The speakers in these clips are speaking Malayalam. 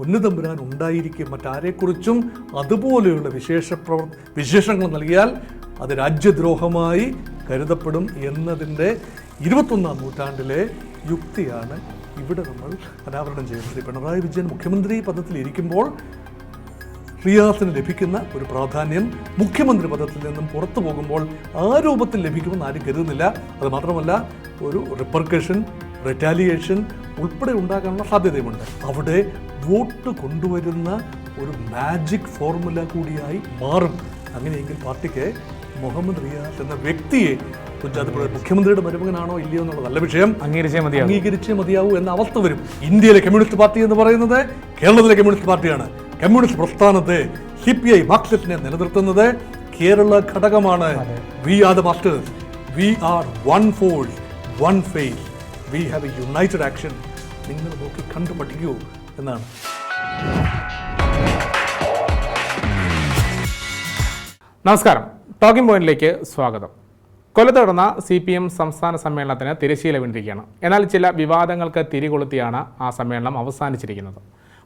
പൊന്നുതമ്പുരാൻ ഉണ്ടായിരിക്കും മറ്റാരെക്കുറിച്ചും അതുപോലെയുള്ള വിശേഷ പ്രവർ വിശേഷങ്ങൾ നൽകിയാൽ അത് രാജ്യദ്രോഹമായി കരുതപ്പെടും എന്നതിന്റെ ഇരുപത്തൊന്നാം നൂറ്റാണ്ടിലെ യുക്തിയാണ് ഇവിടെ നമ്മൾ അനാവരണം ചെയ്യുന്നത്. പിണറായി വിജയൻ മുഖ്യമന്ത്രി പദത്തിൽ ഇരിക്കുമ്പോൾ റിയാസിന് ലഭിക്കുന്ന ഒരു പ്രാധാന്യം മുഖ്യമന്ത്രി പദത്തിൽ നിന്നും പുറത്തു പോകുമ്പോൾ ആ രൂപത്തിൽ ലഭിക്കുമെന്ന് ആരും കരുതുന്നില്ല. അത് മാത്രമല്ല ഒരു റിപ്പർക്കഷൻ റിറ്റാലിയേഷൻ ഉൾപ്പെടെ ഉണ്ടാകാനുള്ള സാധ്യതയുമുണ്ട്. അവിടെ വോട്ട് കൊണ്ടുവരുന്ന ഒരു മാജിക് ഫോർമുല കൂടിയായി മാറും. അങ്ങനെയെങ്കിൽ പാർട്ടിക്ക് മുഹമ്മദ് റിയാസ് എന്ന വ്യക്തിയെ മുഖ്യമന്ത്രിയുടെ മരുമകനാണോ ഇല്ലയോ എന്നുള്ള നല്ല വിഷയം അംഗീകരിച്ചേ മതി അംഗീകരിച്ചേ മതിയാവൂ എന്ന അവസ്ഥ വരും. ഇന്ത്യയിലെ കമ്മ്യൂണിസ്റ്റ് പാർട്ടി എന്ന് പറയുന്നത് കേരളത്തിലെ കമ്മ്യൂണിസ്റ്റ് പാർട്ടിയാണ്. കമ്മ്യൂണിസ്റ്റ് പ്രസ്ഥാനത്തെ സി പി ഐ മാർക്സിസ്റ്റിനെ നിലനിർത്തുന്നത് കേരള ഘടകമാണ്. We are the masters. We are one force one face we have a united action. നിങ്ങൾ നോക്കി കണ്ടു പഠിക്കൂ എന്നാണ് നമസ്കാരം. ടോക്കിംഗ് പോയിന്റിലേക്ക് സ്വാഗതം. കൊല്ലത്ത് നടന്ന സി പി എം സംസ്ഥാന സമ്മേളനത്തിന് തിരശീല വീണ്ടിരിക്കുകയാണ് എന്നാൽ ചില വിവാദങ്ങൾക്ക് തിരികൊളുത്തിയാണ് ആ സമ്മേളനം അവസാനിച്ചിരിക്കുന്നത്.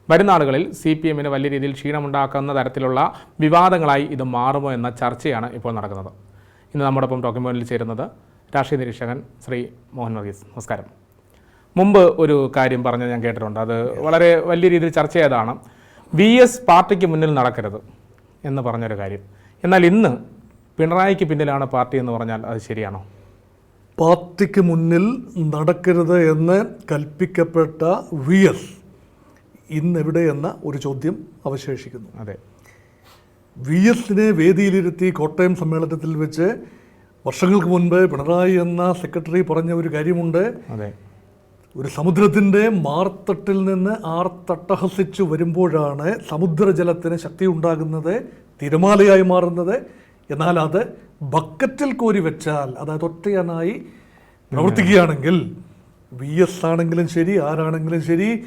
വരുന്ന നാളുകളിൽ സി പി എമ്മിന് വലിയ രീതിയിൽ ക്ഷീണമുണ്ടാക്കുന്ന തരത്തിലുള്ള വിവാദങ്ങളായി ഇത് മാറുമോ എന്ന ചർച്ചയാണ് ഇപ്പോൾ നടക്കുന്നത്. ഇന്ന് നമ്മോടൊപ്പം ടോക്കിംഗ് പോയിന്റിൽ ചേരുന്നത് രാഷ്ട്രീയ നിരീക്ഷകൻ ശ്രീ മോഹൻ വർഗീസ്. നമസ്കാരം. മുമ്പ് ഒരു കാര്യം പറഞ്ഞത് ഞാൻ കേട്ടിട്ടുണ്ട്. അത് വളരെ വലിയ രീതിയിൽ ചർച്ച ചെയ്തതാണ് വി എസ് പാർട്ടിക്ക് മുന്നിൽ നടക്കരുത് എന്ന് പറഞ്ഞൊരു കാര്യം. എന്നാൽ ഇന്ന് പിണറായിക്ക് പിന്നിലാണ് പാർട്ടി എന്ന് പറഞ്ഞാൽ അത് ശരിയാണോ? പാർട്ടിക്ക് മുന്നിൽ നടക്കരുത് എന്ന് കൽപ്പിക്കപ്പെട്ട വി എസ് ഇന്നെവിടെ എന്ന ഒരു ചോദ്യം അവശേഷിക്കുന്നു. അതെ. വി എസിനെ വേദിയിലിരുത്തി കോട്ടയം സമ്മേളനത്തിൽ വെച്ച് വർഷങ്ങൾക്ക് മുൻപ് പിണറായി എന്ന സെക്രട്ടറി പറഞ്ഞ ഒരു കാര്യമുണ്ട്. അതെ. ഒരു സമുദ്രത്തിന്റെ മാർത്തട്ടിൽ നിന്ന് ആർത്തട്ടഹസിച്ചു വരുമ്പോഴാണ് സമുദ്രജലത്തിന് ശക്തി ഉണ്ടാകുന്നത് തിരമാലയായി മാറുന്നത്. എന്നാൽ അത് ബക്കറ്റിൽ കോരി വെച്ചാൽ അതായത് ഒറ്റയാനായി പ്രവർത്തിക്കുകയാണെങ്കിൽ വി എസ് ആണെങ്കിലും ശരി ആരാണെങ്കിലും ശരി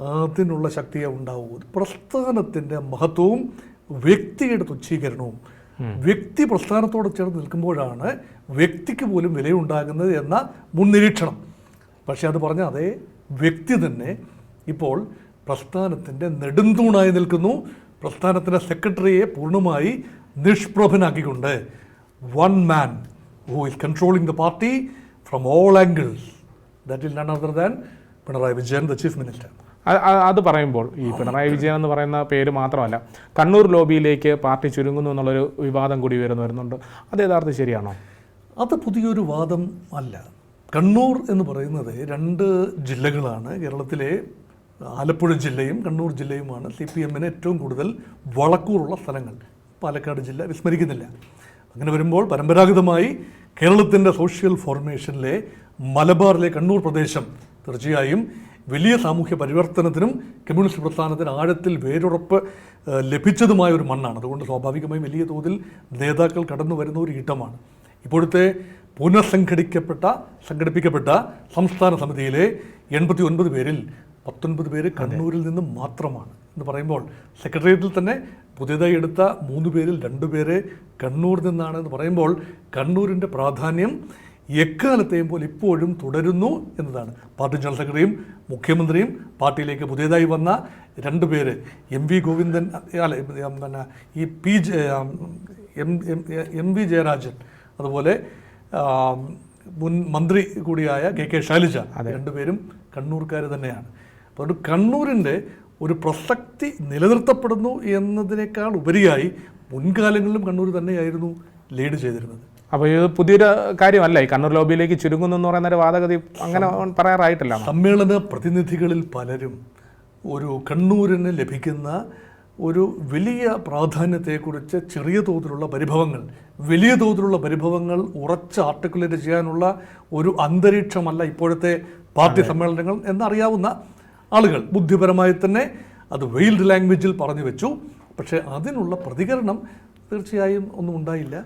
അതിനുള്ള ശക്തിയെ ഉണ്ടാവൂ. പ്രസ്ഥാനത്തിന്റെ മഹത്വവും വ്യക്തിയുടെ തുച്ഛീകരണവും. വ്യക്തി പ്രസ്ഥാനത്തോട് ചേർന്ന് നിൽക്കുമ്പോഴാണ് വ്യക്തിക്ക് പോലും വിലയുണ്ടാകുന്നത് എന്ന മുൻനിരീക്ഷണം. പക്ഷേ അത് പറഞ്ഞ അതേ വ്യക്തി തന്നെ ഇപ്പോൾ പ്രസ്ഥാനത്തിന്റെ നെടുന്തൂണായി നിൽക്കുന്നു. പ്രസ്ഥാനത്തിന്റെ സെക്രട്ടറിയെ പൂർണമായി നിഷ്പ്രഭനാക്കിക്കൊണ്ട്. One man who is controlling the party from all angles that is none other than Pinarayi Vijayan the chief minister അത് പറയുമ്പോൾ ഈ പിണറായി വിജയൻ എന്ന് പറയുന്ന പേര് മാത്രമല്ല കണ്ണൂർ ലോബിയിലേക്ക് പാർട്ടി ചുരുങ്ങുന്നു എന്നുള്ളൊരു വിവാദം കൂടി വരുന്നു വരുന്നുണ്ട്. അത് യഥാർത്ഥം ശരിയാണോ? അത് പുതിയൊരു വാദം അല്ല. കണ്ണൂർ എന്ന് പറയുന്നത് രണ്ട് ജില്ലകളാണ്. കേരളത്തിലെ ആലപ്പുഴ ജില്ലയും കണ്ണൂർ ജില്ലയുമാണ് സി പി എമ്മിന് ഏറ്റവും കൂടുതൽ വളക്കൂറുള്ള സ്ഥലങ്ങൾ. പാലക്കാട് ജില്ല വിസ്മരിക്കുന്നില്ല. അങ്ങനെ വരുമ്പോൾ പരമ്പരാഗതമായി കേരളത്തിന്റെ സോഷ്യൽ ഫോർമേഷനിലെ മലബാറിലെ കണ്ണൂർ പ്രദേശം തീർച്ചയായും വലിയ സാമൂഹ്യ പരിവർത്തനത്തിനും കമ്മ്യൂണിസ്റ്റ് പ്രസ്ഥാനത്തിന് ആഴത്തിൽ വേരുറപ്പ് ലഭിച്ചതുമായ ഒരു മണ്ണാണ്. അതുകൊണ്ട് സ്വാഭാവികമായും വലിയ തോതിൽ നേതാക്കൾ കടന്നു വരുന്ന ഒരു ഇടമാണ്. ഇപ്പോഴത്തെ പുനഃസംഘടിക്കപ്പെട്ട സംഘടിപ്പിക്കപ്പെട്ട സംസ്ഥാന സമിതിയിലെ എൺപത്തി ഒൻപത് പേരിൽ പത്തൊൻപത് പേര് കണ്ണൂരിൽ നിന്ന് മാത്രമാണ് എന്ന് പറയുമ്പോൾ സെക്രട്ടേറിയറ്റിൽ തന്നെ പുതിയതായി എടുത്ത മൂന്ന് പേരിൽ രണ്ടു പേര് കണ്ണൂരിൽ നിന്നാണ് എന്ന് പറയുമ്പോൾ കണ്ണൂരിന്റെ പ്രാധാന്യം എക്കാലത്തെയും പോലെ ഇപ്പോഴും തുടരുന്നു എന്നതാണ്. പാർട്ടി ജനറൽ സെക്രട്ടറിയും മുഖ്യമന്ത്രിയും പാർട്ടിയിലേക്ക് പുതിയതായി വന്ന രണ്ട് പേര് എം വി ഗോവിന്ദൻ അല്ല പിന്നെ ഈ P J M M M V Jayarajan അതുപോലെ മുൻ മന്ത്രി കൂടിയായ കെ കെ ശൈലജ രണ്ടുപേരും കണ്ണൂർക്കാർ തന്നെയാണ്. അപ്പോൾ അതുകൊണ്ട് കണ്ണൂരിന്റെ ഒരു പ്രസക്തി നിലനിർത്തപ്പെടുന്നു എന്നതിനേക്കാൾ ഉപരിയായി മുൻകാലങ്ങളിലും കണ്ണൂർ തന്നെയായിരുന്നു ലീഡ് ചെയ്തിരുന്നത്. അപ്പോൾ ഇത് പുതിയൊരു കാര്യമല്ല ഈ കണ്ണൂർ ലോബിയിലേക്ക് ചുരുങ്ങുന്നു എന്ന് പറയുന്ന ഒരു വാദഗതി അങ്ങനെ പറയാറായിട്ടില്ല സമ്മേളന പ്രതിനിധികളിൽ പലരും ഒരു കണ്ണൂരിന് ലഭിക്കുന്ന ഒരു വലിയ പ്രാധാന്യത്തെക്കുറിച്ച് ചെറിയ തോതിലുള്ള പരിഭവങ്ങൾ വലിയ തോതിലുള്ള പരിഭവങ്ങൾ ഉറച്ച് ആർട്ടിക്കുലേറ്റ് ചെയ്യാനുള്ള ഒരു അന്തരീക്ഷമല്ല ഇപ്പോഴത്തെ പാർട്ടി സമ്മേളനങ്ങൾ എന്നറിയാവുന്ന ആളുകൾ. ബുദ്ധിപരമായി തന്നെ അത് വെയിൽഡ് ലാംഗ്വേജിൽ പറഞ്ഞു വെച്ചു. പക്ഷേ അതിനുള്ള പ്രതികരണം തീർച്ചയായും ഒന്നും ഉണ്ടായില്ല.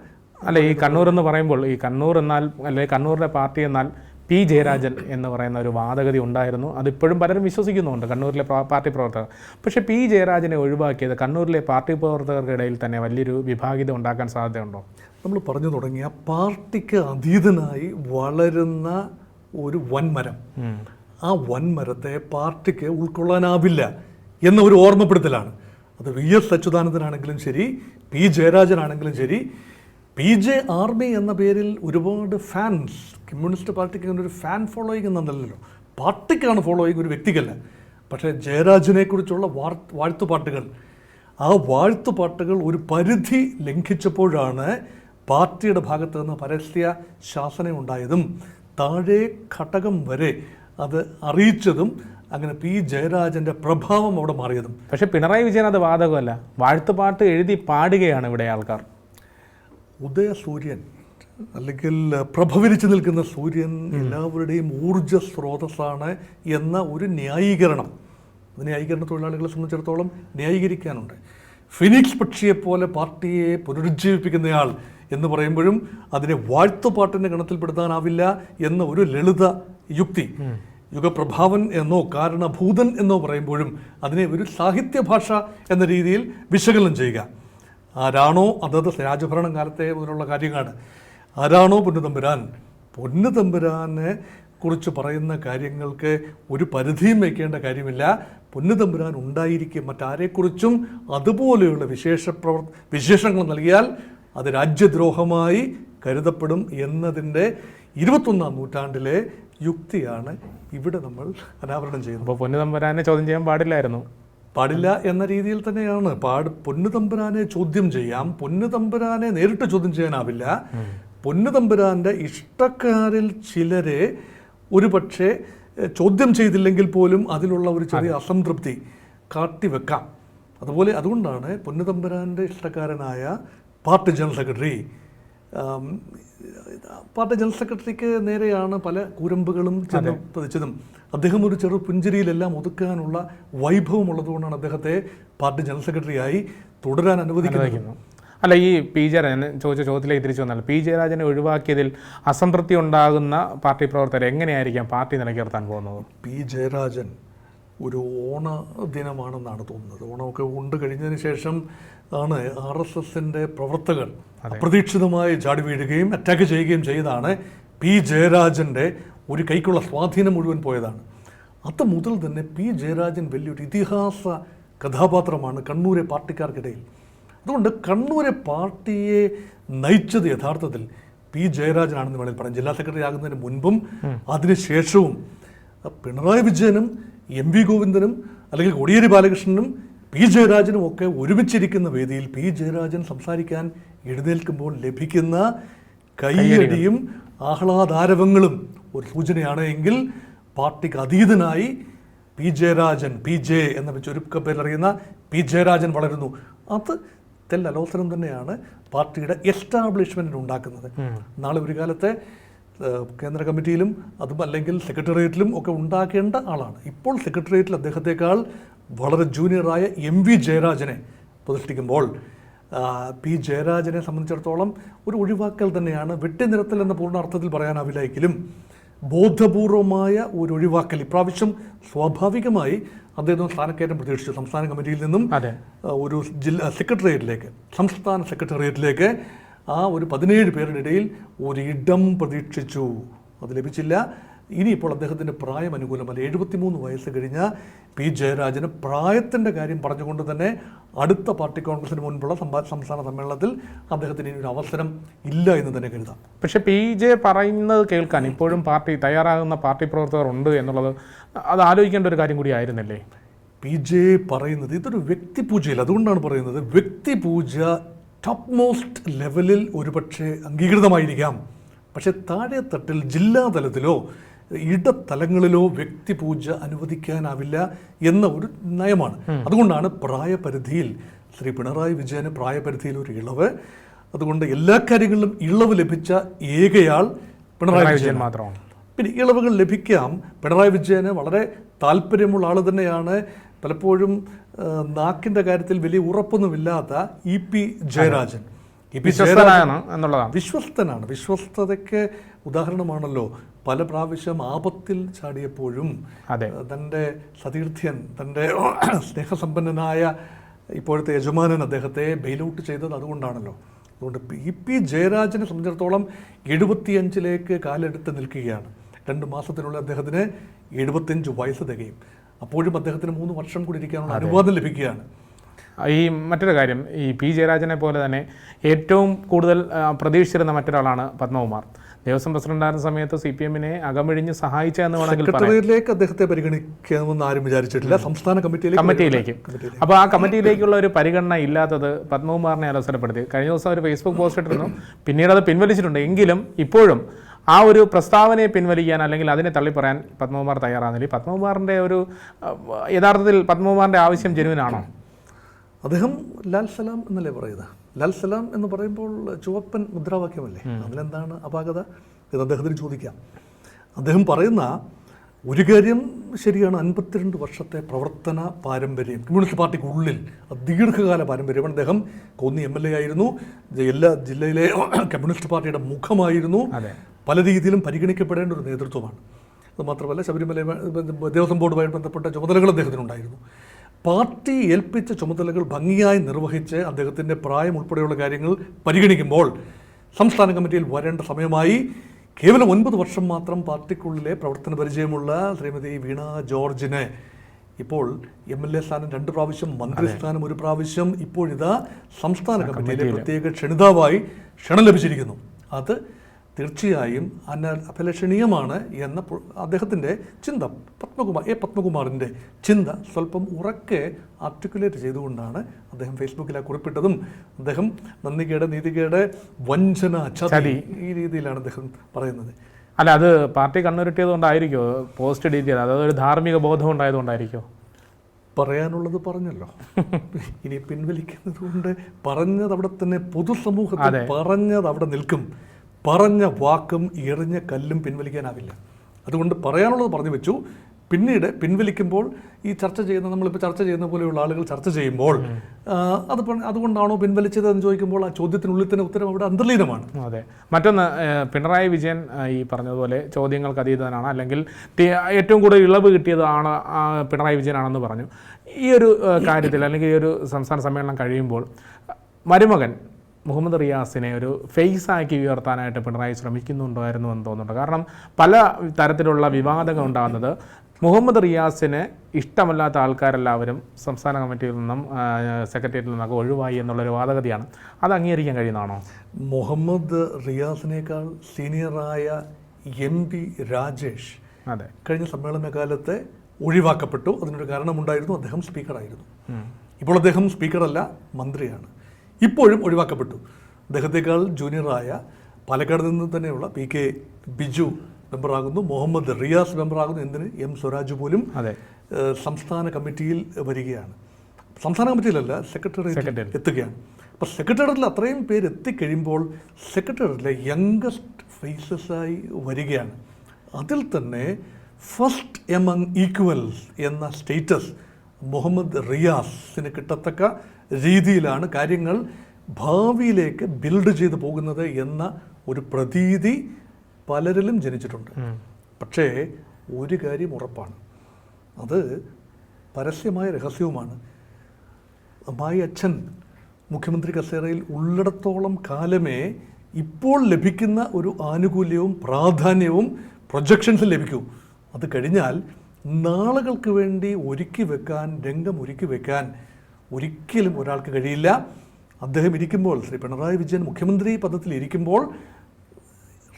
അല്ല ഈ കണ്ണൂർ എന്ന് പറയുമ്പോൾ ഈ കണ്ണൂർ എന്നാൽ അല്ലെങ്കിൽ കണ്ണൂരിലെ പാർട്ടി എന്നാൽ പി. ജയരാജൻ എന്ന് പറയുന്ന ഒരു വാദഗതി ഉണ്ടായിരുന്നു. അതിപ്പോഴും പലരും വിശ്വസിക്കുന്നുണ്ട് കണ്ണൂരിലെ പാർട്ടി പ്രവർത്തകർ. പക്ഷേ പി. ജയരാജനെ ഒഴിവാക്കിയത് കണ്ണൂരിലെ പാർട്ടി പ്രവർത്തകർക്കിടയിൽ തന്നെ വലിയൊരു വിഭാഗിത ഉണ്ടാക്കാൻ സാധ്യതയുണ്ടോ? നമ്മൾ പറഞ്ഞു തുടങ്ങിയ പാർട്ടിക്ക് അതീതനായി വളരുന്ന ഒരു വൻമരം. ആ വൻമരത്തെ പാർട്ടിക്ക് ഉൾക്കൊള്ളാനാവില്ല എന്ന ഒരു ഓർമ്മപ്പെടുത്തലാണ്. അത് വി. എസ്. അച്യുതാനന്ദനാണെങ്കിലും ശരി പി. ജയരാജനാണെങ്കിലും ശരി പി ജെ ആർമി എന്ന പേരിൽ ഒരുപാട് ഫാൻസ് കമ്മ്യൂണിസ്റ്റ് പാർട്ടിക്ക് അങ്ങനെ ഒരു ഫാൻ ഫോളോയിങ് എന്നല്ലല്ലോ പാർട്ടിക്കാണ് ഫോളോയിങ് ഒരു വ്യക്തിക്കല്ല. പക്ഷേ ജയരാജിനെക്കുറിച്ചുള്ള വാർ വാഴ്ത്തുപാട്ടുകൾ. ആ വാഴ്ത്തുപാട്ടുകൾ ഒരു പരിധി ലംഘിച്ചപ്പോഴാണ് പാർട്ടിയുടെ ഭാഗത്ത് നിന്ന് പരസ്യ ശാസന ഉണ്ടായതും താഴെ ഘടകം വരെ അത് അറിയിച്ചതും അങ്ങനെ പി ജയരാജന്റെ പ്രഭാവം അവിടെ മാറിയതും. പക്ഷേ പിണറായി വിജയൻ അത് വാദകമല്ല. വാഴ്ത്തുപാട്ട് എഴുതി പാടുകയാണ് ഇവിടെ ആൾക്കാർ. ഉദയസൂര്യൻ അല്ലെങ്കിൽ പ്രഭവിച്ചു നിൽക്കുന്ന സൂര്യൻ എല്ലാവരുടെയും ഊർജ സ്രോതസ്സാണ് എന്ന ഒരു ന്യായീകരണം. ന്യായീകരണ തൊഴിലാളികളെ സംബന്ധിച്ചിടത്തോളം ന്യായീകരിക്കാനുണ്ട്. ഫിനിക്സ് പക്ഷിയെപ്പോലെ പാർട്ടിയെ പുനരുജ്ജീവിപ്പിക്കുന്നയാൾ എന്ന് പറയുമ്പോഴും അതിനെ വാഴ്ത്തുപാട്ടിന്റെ ഗണത്തിൽപ്പെടുത്താനാവില്ല എന്ന ഒരു ലളിത യുക്തി. യുഗപ്രഭാവൻ എന്നോ കാരണഭൂതൻ എന്നോ പറയുമ്പോഴും അതിനെ ഒരു സാഹിത്യഭാഷ എന്ന രീതിയിൽ വിശകലനം ചെയ്യുക. ആരാണോ അതത് രാജഭരണം കാലത്തെ മുതലുള്ള കാര്യങ്ങളാണ്. ആരാണോ പൊന്നുതമ്പുരാൻ പൊന്നുതമ്പുരാനെ കുറിച്ച് പറയുന്ന കാര്യങ്ങൾക്ക് ഒരു പരിധിയും വയ്ക്കേണ്ട കാര്യമില്ല. പൊന്നുതമ്പുരാൻ ഉണ്ടായിരിക്കും മറ്റാരെക്കുറിച്ചും അതുപോലെയുള്ള വിശേഷ പ്രവർ വിശേഷങ്ങൾ നൽകിയാൽ അത് രാജ്യദ്രോഹമായി കരുതപ്പെടും എന്നതിന്റെ ഇരുപത്തൊന്നാം നൂറ്റാണ്ടിലെ യുക്തിയാണ് ഇവിടെ നമ്മൾ അനാവരണം ചെയ്യുന്നത്. അപ്പോൾ പൊന്നു തമ്പുരാനെ ചോദ്യം ചെയ്യാൻ പാടില്ലായിരുന്നു. പാടില്ല എന്ന രീതിയിൽ തന്നെയാണ്. പാട് പൊന്നുതമ്പുരാനെ ചോദ്യം ചെയ്യാം. പൊന്നുതമ്പുരാനെ നേരിട്ട് ചോദ്യം ചെയ്യാനാവില്ല. പൊന്നുതമ്പുരാന്റെ ഇഷ്ടക്കാരിൽ ചിലരെ ഒരു പക്ഷേ ചോദ്യം ചെയ്തില്ലെങ്കിൽ പോലും അതിലുള്ള ഒരു ചെറിയ അസംതൃപ്തി കാട്ടിവെക്കാം. അതുപോലെ അതുകൊണ്ടാണ് പൊന്നുതമ്പുരാന്റെ ഇഷ്ടക്കാരനായ party general secretary party general സെക്രട്ടറിക്ക് നേരെയാണ് പല കുരമ്പുകളും ചെന്ന് പതിച്ചതും. അദ്ദേഹം ഒരു ചെറു പുഞ്ചിരിയിലെല്ലാം ഒതുക്കാനുള്ള വൈഭവം ഉള്ളതുകൊണ്ടാണ് അദ്ദേഹത്തെ പാർട്ടി ജനറൽ സെക്രട്ടറിയായി തുടരാൻ അനുവദിക്കുന്നത്. അനുവദിക്കുന്നു. അല്ല ഈ പി ജയരാജൻ ചോദിച്ച ചോദ്യത്തിലേക്ക് തിരിച്ചു വന്നാൽ പി ജയരാജനെ ഒഴിവാക്കിയതിൽ അസംതൃപ്തി ഉണ്ടാകുന്ന പാർട്ടി പ്രവർത്തകർ എങ്ങനെയായിരിക്കാം പാർട്ടി നിലനിർത്താൻ പോകുന്നത്? പി ജയരാജൻ ഒരു ഓണ ദിനമാണെന്നാണ് തോന്നുന്നത്. ഓണമൊക്കെ ഉണ്ട് കഴിഞ്ഞതിന് ശേഷം ആണ് ആർ എസ് എസിന്റെ പ്രവർത്തകർ അപ്രതീക്ഷിതമായി ചാടി വീഴുകയും അറ്റാക്ക് ചെയ്യുകയും ചെയ്താണ് പി ജയരാജന്റെ ഒരു കൈക്കുള്ള സ്വാധീനം മുഴുവൻ പോയതാണ്. അത് മുതൽ തന്നെ പി ജയരാജൻ വലിയൊരു ഇതിഹാസ കഥാപാത്രമാണ് കണ്ണൂരെ പാർട്ടിക്കാർക്കിടയിൽ. അതുകൊണ്ട് കണ്ണൂരെ പാർട്ടിയെ നയിച്ചത് യഥാർത്ഥത്തിൽ പി ജയരാജനാണെന്ന് വേണമെങ്കിൽ പറയാം. ജില്ലാ സെക്രട്ടറി ആകുന്നതിന് മുൻപും അതിനുശേഷവും പിണറായി വിജയനും എം വി ഗോവിന്ദനും അല്ലെങ്കിൽ കോടിയേരി ബാലകൃഷ്ണനും പി ജയരാജനും ഒക്കെ ഒരുമിച്ചിരിക്കുന്ന വേദിയിൽ പി ജയരാജൻ സംസാരിക്കാൻ എഴുന്നേൽക്കുമ്പോൾ ലഭിക്കുന്ന കൈയടിയും ആഹ്ലാദാരവങ്ങളും ഒരു സൂചനയാണ് എങ്കിൽ പാർട്ടിക്ക് അതീതനായി പി ജയരാജൻ പി ജെ എന്ന ചുരുക്ക അറിയുന്ന പി ജയരാജൻ വളരുന്നു. അത് തെല്ലലോസനം തന്നെയാണ് പാർട്ടിയുടെ എസ്റ്റാബ്ലിഷ്മെന്റിന് ഉണ്ടാക്കുന്നത് നാളെ ഒരു കാലത്തെ കേന്ദ്ര കമ്മിറ്റിയിലും അതും അല്ലെങ്കിൽ സെക്രട്ടേറിയറ്റിലും ഒക്കെ ഉണ്ടാക്കേണ്ട ആളാണ്. ഇപ്പോൾ സെക്രട്ടേറിയറ്റിൽ അദ്ദേഹത്തെക്കാൾ വളരെ ജൂനിയറായ എം വി ജയരാജനെ പ്രതിഷ്ഠിക്കുമ്പോൾ പി ജയരാജനെ സംബന്ധിച്ചിടത്തോളം ഒരു ഒഴിവാക്കൽ തന്നെയാണ്. വെട്ടിനിരത്തൽ എന്ന പൂർണ അർത്ഥത്തിൽ പറയാനാവില്ല എങ്കിലും ബോധപൂർവമായ ഒരു ഒഴിവാക്കൽ ഇപ്രാവശ്യം സ്വാഭാവികമായി അദ്ദേഹം സ്ഥാനക്കയറ്റം പ്രതീക്ഷിച്ചു. സംസ്ഥാന കമ്മിറ്റിയിൽ നിന്നും ഒരു ജില്ലാ സെക്രട്ടേറിയറ്റിലേക്ക് സംസ്ഥാന സെക്രട്ടേറിയറ്റിലേക്ക് ആ ഒരു പതിനേഴ് പേരുടെ ഇടയിൽ ഒരു ഇടം പ്രതീക്ഷിച്ചു. അത് ലഭിച്ചില്ല. ഇനിയിപ്പോൾ അദ്ദേഹത്തിന്റെ പ്രായം അനുകൂലമല്ല. എഴുപത്തിമൂന്ന് വയസ്സ് കഴിഞ്ഞ പി ജയരാജന് പ്രായത്തിന്റെ കാര്യം പറഞ്ഞുകൊണ്ട് തന്നെ അടുത്ത പാർട്ടി കോൺഗ്രസിന് മുൻപുള്ള സംഭാ- സംസ്ഥാന സമ്മേളനത്തിൽ അദ്ദേഹത്തിന് ഇനി ഒരു അവസരം ഇല്ല എന്ന് തന്നെ കരുതാം. പക്ഷേ പി ജെ പറയുന്നത് കേൾക്കാൻ ഇപ്പോഴും പാർട്ടി തയ്യാറാകുന്ന പാർട്ടി പ്രവർത്തകർ ഉണ്ട് എന്നുള്ളത് അത് ആലോചിക്കേണ്ട ഒരു കാര്യം കൂടി ആയിരുന്നല്ലേ? പി ജെ പറയുന്നത് ഇതൊരു വ്യക്തിപൂജയില്ല. അതുകൊണ്ടാണ് പറയുന്നത് വ്യക്തിപൂജ ടോപ്പ് മോസ്റ്റ് ലെവലിൽ ഒരുപക്ഷെ അംഗീകൃതമായിരിക്കാം. പക്ഷെ താഴെ തട്ടിൽ ജില്ലാ തലത്തിലോ ഇടത്തലങ്ങളിലോ വ്യക്തിപൂജ അനുവദിക്കാനാവില്ല എന്ന ഒരു നയമാണ്. അതുകൊണ്ടാണ് പ്രായപരിധിയിൽ ശ്രീ പിണറായി വിജയന് പ്രായപരിധിയിൽ ഒരു ഇളവ് അതുകൊണ്ട് എല്ലാ കാര്യങ്ങളിലും ഇളവ് ലഭിച്ച ഏകയാൾ പിണറായി വിജയൻ മാത്രമാണ്. പിന്നെ ഇളവുകൾ ലഭിക്കാം. പിണറായി വിജയന് വളരെ താല്പര്യമുള്ള ആൾ തന്നെയാണ്. പലപ്പോഴും നാക്കിന്റെ കാര്യത്തിൽ വലിയ ഉറപ്പൊന്നുമില്ലാത്ത E P Jayarajan. E P എന്നുള്ളതാണ്. വിശ്വസ്തനാണ്. വിശ്വസ്തതയ്ക്ക് ഉദാഹരണമാണല്ലോ. പല പ്രാവശ്യം ആപത്തിൽ ചാടിയപ്പോഴും തന്റെ സതീർത്ഥ്യൻ തന്റെ സ്നേഹസമ്പന്നനായ ഇപ്പോഴത്തെ യജമാനൻ അദ്ദേഹത്തെ ബെയിലൗട്ട് ചെയ്തത് അതുകൊണ്ടാണല്ലോ. അതുകൊണ്ട് ഇ പി ജയരാജനെ സംബന്ധിച്ചിടത്തോളം എഴുപത്തിയഞ്ചിലേക്ക് കാലെടുത്ത് നിൽക്കുകയാണ്. രണ്ട് മാസത്തിനുള്ളിൽ അദ്ദേഹത്തിന് എഴുപത്തിയഞ്ച് വയസ്സ് തികയും. അപ്പോഴും അദ്ദേഹത്തിന് മൂന്ന് വർഷം കൂടി ഇരിക്കാനുള്ള അനുവാദം ലഭിക്കുകയാണ്. ഈ മറ്റൊരു കാര്യം ഈ പി ജയരാജനെ പോലെ തന്നെ ഏറ്റവും കൂടുതൽ പ്രതീക്ഷിച്ചിരുന്ന മറ്റൊരാളാണ് പത്മകുമാർ. ദേവസ്വം പ്രസിഡന്റായിരുന്ന സമയത്ത് സി പി എമ്മിനെ അകമഴിഞ്ഞ് സഹായിച്ച എന്ന് വേണമെങ്കിൽ സെക്രട്ടറിയിലേക്ക് അദ്ദേഹത്തെ പരിഗണിക്കാമെന്ന് ആരും വിചാരിച്ചിട്ടില്ല. സംസ്ഥാന കമ്മിറ്റിയിലേക്ക് കമ്മിറ്റിയിലേക്ക്. കമ്മിറ്റിയിലേക്ക്. അപ്പോൾ ആ കമ്മിറ്റിയിലേക്കുള്ള ഒരു പരിഗണന ഇല്ലാത്തത് പത്മകുമാറിനെ അലോസരപ്പെടുത്തി. കഴിഞ്ഞ ദിവസം ഒരു ഫേസ്ബുക്ക് പോസ്റ്റ് ഇട്ടിരുന്നു. പിന്നീട് അത് പിൻവലിച്ചിട്ടുണ്ട്. എങ്കിലും ഇപ്പോഴും ആ ഒരു പ്രസ്താവനയെ പിൻവലിക്കാൻ അല്ലെങ്കിൽ അതിനെ തള്ളിപ്പറയാൻ പത്മകുമാർ തയ്യാറാകുന്നില്ല പത്മകുമാറിന്റെ ഒരു യഥാർത്ഥത്തിൽ പത്മകുമാറിന്റെ ആവശ്യം ജനുവിനാണോ? അദ്ദേഹം ലാൽ സലാം എന്നല്ലേ പറയുന്നത് ലാൽ സലാം എന്ന് പറയുമ്പോൾ ചുവപ്പൻ മുദ്രാവാക്യമല്ലേ? അതിലെന്താണ് അപാകത ഇത് അദ്ദേഹത്തിന് ചോദിക്കാം. അദ്ദേഹം പറയുന്ന ഒരു കാര്യം ശരിയാണ് അൻപത്തിരണ്ട് വർഷത്തെ പ്രവർത്തന പാരമ്പര്യം കമ്മ്യൂണിസ്റ്റ് പാർട്ടിക്കുള്ളിൽ അത് ദീർഘകാല പാരമ്പര്യമാണ് അദ്ദേഹം. കോന്നി എം എൽ എ ആയിരുന്നു. എല്ലാ ജില്ലയിലെ കമ്മ്യൂണിസ്റ്റ് പാർട്ടിയുടെ മുഖമായിരുന്നു. അതെ. പല രീതിയിലും പരിഗണിക്കപ്പെടേണ്ട ഒരു നേതൃത്വമാണ്. അതുമാത്രമല്ല ശബരിമല ദേവസ്വം ബോർഡുമായി ബന്ധപ്പെട്ട ചുമതലകൾ അദ്ദേഹത്തിനുണ്ടായിരുന്നു. പാർട്ടി ഏൽപ്പിച്ച ചുമതലകൾ ഭംഗിയായി നിർവഹിച്ച് അദ്ദേഹത്തിന്റെ പ്രായം ഉൾപ്പെടെയുള്ള കാര്യങ്ങൾ പരിഗണിക്കുമ്പോൾ സംസ്ഥാന കമ്മിറ്റിയിൽ വരേണ്ട സമയമായി. കേവലം ഒൻപത് വർഷം മാത്രം പാർട്ടിക്കുള്ളിലെ പ്രവർത്തന പരിചയമുള്ള ശ്രീമതി വീണ ജോർജിന് ഇപ്പോൾ എം എൽ എ സ്ഥാനം രണ്ട് പ്രാവശ്യം മന്ത്രിസ്ഥാനം ഒരു പ്രാവശ്യം. ഇപ്പോഴിതാ സംസ്ഥാന കമ്മിറ്റിയിലെ. പ്രത്യേക ക്ഷണിതാവായി ക്ഷണം ലഭിച്ചിരിക്കുന്നു. അത് തീർച്ചയായും അന അഭിലഷണീയമാണ് എന്ന അദ്ദേഹത്തിന്റെ ചിന്ത പത്മകുമാർ എ. പത്മകുമാറിന്റെ ചിന്ത സ്വല്പം ഉറക്കെ ആർട്ടിക്കുലേറ്റ് ചെയ്തുകൊണ്ടാണ് അദ്ദേഹം ഫേസ്ബുക്കിൽ ആ കുറിപ്പിട്ടതും. അദ്ദേഹം നന്ദികേട് നീതികേട് വഞ്ചന ചതി ഈ രീതിയിലാണ് അദ്ദേഹം പറയുന്നത്. അല്ല അത് പാർട്ടി കണ്ണുരുട്ടിയത് കൊണ്ടായിരിക്കുമോ പോസ്റ്റ് ഡിലീറ്റ് ചെയ്തത് അതായത് ഒരു ധാർമ്മിക ബോധം ഉണ്ടായതുകൊണ്ടായിരിക്കോ? പറയാനുള്ളത് പറഞ്ഞല്ലോ. ഇനി പിൻവലിക്കുന്നത് കൊണ്ട് പറഞ്ഞത് അവിടെ തന്നെ പൊതുസമൂഹത്തിൽ പറഞ്ഞത് അവിടെ നിൽക്കും. പറഞ്ഞ വാക്കും എറിഞ്ഞ കല്ലും പിൻവലിക്കാനാവില്ല. അതുകൊണ്ട് പറയാനുള്ളത് പറഞ്ഞു വെച്ചു. പിന്നീട് പിൻവലിക്കുമ്പോൾ ഈ ചർച്ച ചെയ്യുന്ന നമ്മളിപ്പോൾ ചർച്ച ചെയ്യുന്ന പോലെയുള്ള ആളുകൾ ചർച്ച ചെയ്യുമ്പോൾ അത് അതുകൊണ്ടാണോ പിൻവലിച്ചത് എന്ന് ചോദിക്കുമ്പോൾ ആ ചോദ്യത്തിനുള്ളിൽ തന്നെ ഉത്തരം അവിടെ അന്തർലീനമാണ്. അതെ. മറ്റൊന്ന് പിണറായി വിജയൻ ഈ പറഞ്ഞതുപോലെ ചോദ്യങ്ങൾക്ക് അതീതനാണ് അല്ലെങ്കിൽ ഏറ്റവും കൂടുതൽ ഇളവ് കിട്ടിയതാണ് പിണറായി വിജയനാണെന്ന് പറഞ്ഞു. ഈ ഒരു കാര്യത്തിൽ അല്ലെങ്കിൽ ഈ ഒരു സംസ്ഥാന സമ്മേളനം കഴിയുമ്പോൾ മരുമകൻ മുഹമ്മദ് റിയാസിനെ ഒരു ഫേസ് ആക്കി ഉയർത്താനായിട്ട് പിണറായി ശ്രമിക്കുന്നുണ്ടായിരുന്നു എന്ന് തോന്നുന്നുണ്ട്. കാരണം പല തരത്തിലുള്ള വിവാദങ്ങൾ ഉണ്ടാകുന്നത് മുഹമ്മദ് റിയാസിനെ ഇഷ്ടമല്ലാത്ത ആൾക്കാരെല്ലാവരും സംസ്ഥാന കമ്മിറ്റിയിൽ നിന്നും സെക്രട്ടേറിയറ്റിൽ നിന്നൊക്കെ ഒഴിവായി എന്നുള്ളൊരു വാദഗതിയാണ്. അത് അംഗീകരിക്കാൻ കഴിയുന്നതാണോ? മുഹമ്മദ് റിയാസിനേക്കാൾ സീനിയറായ എം പി രാജേഷ് അതെ. കഴിഞ്ഞ സമ്മേളന കാലത്ത് ഒഴിവാക്കപ്പെട്ടു. അതിനൊരു കാരണമുണ്ടായിരുന്നു. അദ്ദേഹം സ്പീക്കറായിരുന്നു. ഇപ്പോൾ അദ്ദേഹം സ്പീക്കറല്ല മന്ത്രിയാണ്. ഇപ്പോഴും ഒഴിവാക്കപ്പെട്ടു. അദ്ദേഹത്തെക്കാൾ ജൂനിയറായ പാലക്കാട് നിന്ന് തന്നെയുള്ള പി കെ ബിജു മെമ്പറാകുന്നു മുഹമ്മദ് റിയാസ് മെമ്പറാകുന്നു എന്തിന്? എം സ്വരാജ് പോലും അതെ. സംസ്ഥാന കമ്മിറ്റിയിൽ വരികയാണ്. സംസ്ഥാന കമ്മിറ്റിയിലല്ല സെക്രട്ടറി സെക്രട്ടേറിയറ്റ്. എത്തുകയാണ്. അപ്പോൾ സെക്രട്ടേറിയറ്റിൽ അത്രയും പേര് എത്തിക്കഴിയുമ്പോൾ സെക്രട്ടേറിയറ്റിലെ യംഗസ്റ്റ് ഫേസസായി വരികയാണ്. അതിൽ തന്നെ ഫസ്റ്റ് എമംഗ് ഈക്വൽസ് എന്ന സ്റ്റേറ്റസ് മുഹമ്മദ് റിയാസിന് കിട്ടത്തക്ക രീതിയിലാണ് കാര്യങ്ങൾ ഭാവിയിലേക്ക് ബിൽഡ് ചെയ്തു പോകുന്നത് എന്ന ഒരു പ്രതീതി പലരിലും ജനിച്ചിട്ടുണ്ട്. പക്ഷേ ഒരു കാര്യം ഉറപ്പാണ്. അത് പരസ്യമായ രഹസ്യവുമാണ്. അമ്മായി അച്ഛൻ മുഖ്യമന്ത്രി കസേരയിൽ ഉള്ളിടത്തോളം കാലമേ ഇപ്പോൾ ലഭിക്കുന്ന ഒരു ആനുകൂല്യവും പ്രാധാന്യവും പ്രൊജക്ഷൻസ് ലഭിക്കൂ. അത് കഴിഞ്ഞാൽ നാളുകൾക്ക് വേണ്ടി ഒരുക്കി വെക്കാൻ രംഗം ഒരുക്കി വെക്കാൻ ഒരിക്കലും ഒരാൾക്ക് കഴിയില്ല. അദ്ദേഹം ഇരിക്കുമ്പോൾ ശ്രീ പിണറായി വിജയൻ മുഖ്യമന്ത്രി പദത്തിൽ ഇരിക്കുമ്പോൾ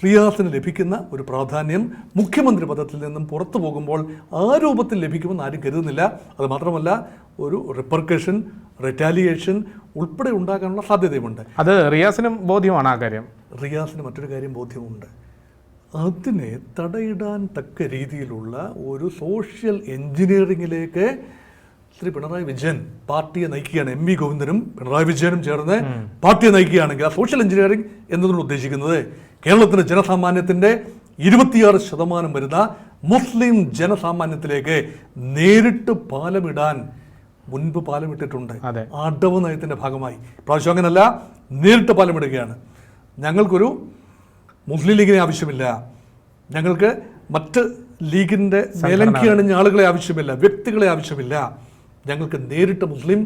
റിയാസിന് ലഭിക്കുന്ന ഒരു പ്രാധാന്യം മുഖ്യമന്ത്രി പദത്തിൽ നിന്നും പുറത്തു പോകുമ്പോൾ ആ രൂപത്തിൽ ലഭിക്കുമെന്ന് ആരും കരുതുന്നില്ല. അത് മാത്രമല്ല ഒരു റിപ്പർക്കഷൻ റിറ്റാലിയേഷൻ ഉൾപ്പെടെ ഉണ്ടാകാനുള്ള സാധ്യതയുമുണ്ട്. അത് റിയാസിനും ബോധ്യമാണ് ആ കാര്യം. റിയാസിന് മറ്റൊരു കാര്യം ബോധ്യമുണ്ട്. അതിനെ തടയിടാൻ തക്ക രീതിയിലുള്ള ഒരു സോഷ്യൽ എഞ്ചിനീയറിംഗിലേക്ക് ശ്രീ പിണറായി വിജയൻ പാർട്ടിയെ നയിക്കുകയാണ് എം വി ഗോവിന്ദനും പിണറായി വിജയനും ചേർന്ന് പാർട്ടിയെ നയിക്കുകയാണെങ്കിൽ ആ സോഷ്യൽ എഞ്ചിനീയറിംഗ് എന്നതുകൊണ്ട് ഉദ്ദേശിക്കുന്നത് കേരളത്തിലെ ജനസാമാന്യത്തിന്റെ ഇരുപത്തിയാറ് ശതമാനം വരുന്ന മുസ്ലിം ജനസാമാന്യത്തിലേക്ക് നേരിട്ട് പാലമിടാൻ മുൻപ് പാലമിട്ടിട്ടുണ്ട്. അടവ് നയത്തിന്റെ ഭാഗമായി. പ്രാവശ്യം അങ്ങനല്ല നേരിട്ട് പാലമിടുകയാണ്. ഞങ്ങൾക്കൊരു മുസ്ലിം ലീഗിനെ ആവശ്യമില്ല. ഞങ്ങൾക്ക് മറ്റ് ലീഗിന്റെ മേലങ്കി അണിഞ്ഞ ആളുകളെ ആവശ്യമില്ല വ്യക്തികളെ ആവശ്യമില്ല. ഞങ്ങൾക്ക് നേരിട്ട് മുസ്ലിം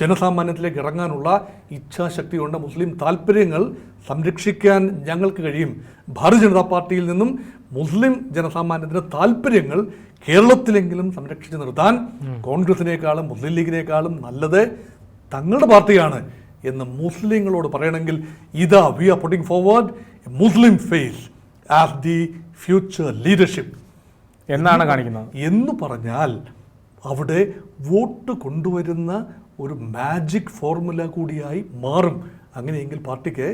ജനസാമാന്യത്തിലേക്ക് ഇറങ്ങാനുള്ള ഇച്ഛാശക്തി ഇച്ഛാശക്തിയുണ്ട്. മുസ്ലിം താല്പര്യങ്ങൾ സംരക്ഷിക്കാൻ ഞങ്ങൾക്ക് കഴിയും. ഭാരതീയ ജനതാ പാർട്ടിയിൽ നിന്നും മുസ്ലിം ജനസാമാന്യത്തിന്റെ താല്പര്യങ്ങൾ കേരളത്തിലെങ്കിലും സംരക്ഷിച്ചു നിർത്താൻ കോൺഗ്രസിനേക്കാളും മുസ്ലിം ലീഗിനേക്കാളും നല്ലത് തങ്ങളുടെ പാർട്ടിയാണ് എന്ന് മുസ്ലിങ്ങളോട് പറയണമെങ്കിൽ ഇതാ we are putting forward Muslim face as the future leadership എന്നാണ് കാണിക്കുന്നത്. എന്ന് പറഞ്ഞാൽ അവിടെ വോട്ട് കൊണ്ടുവരുന്ന ഒരു മാജിക് ഫോർമുല കൂടിയായി മാറും. അങ്ങനെയെങ്കിൽ പാർട്ടിക്ക്